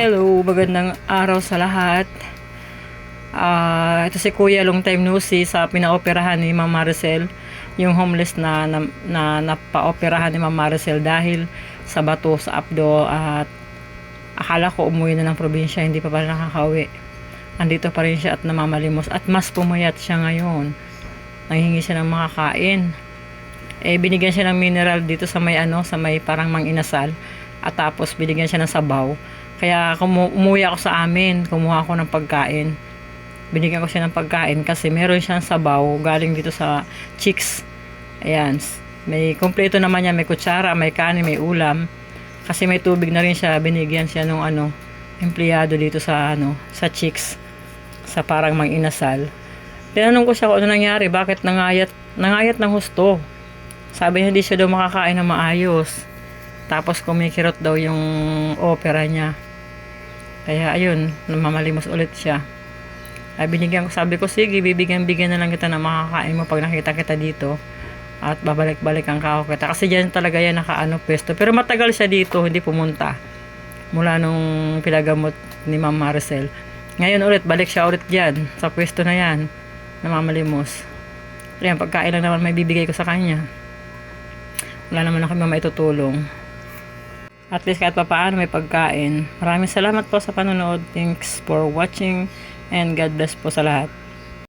Hello, magandang araw sa lahat. Ah, ito si Kuya long time no see sa pinaoperahan ni Ma'am Maricel, yung homeless na na, na napaoperahan ni Ma'am Maricel dahil sa bato sa abdo at akala ko umuwi na ng probinsya, hindi pa pala nakakauwi. Andito pa rin siya at namamalimos at mas pumayat siya ngayon. Nanghingi siya ng makakain. Eh binigyan siya ng mineral dito sa may ano, sa may parang mang inasal at tapos binigyan siya ng sabaw. Kaya kumu- umuwi ako sa amin, kumuha ako ng pagkain. Binigyan ko siya ng pagkain kasi meron siyang sabaw galing dito sa Chicks. Ayan. May kompleto naman yan, may kutsara, may kanin, may ulam. Kasi may tubig na rin siya, binigyan siya nung ano, empleyado dito sa ano, sa Chicks. Sa parang mang inasal. Tinanong ko siya kung ano nangyari, bakit nangayat, nangayat ng husto. Sabi niya hindi siya daw makakain na maayos. Tapos kumikirot daw yung opera niya. Kaya ayun, namamalimos ulit siya. Ay binigyan ko, sabi ko, sige, bibigyan-bigyan na lang kita na makakain mo pag nakita kita dito. At babalik-balik ang kao kita. Kasi dyan talaga yan nakaano pwesto. Pero matagal siya dito, hindi pumunta. Mula nung pinagamot ni Ma'am Maricel. Ngayon ulit, balik siya ulit dyan. Sa pwesto na yan. Namamalimos. Ayan, pagkain lang naman may bibigay ko sa kanya. Wala naman ako maitutulong. At least kahit pa paano may pagkain. Maraming salamat po sa panonood. Thanks for watching and God bless po sa lahat.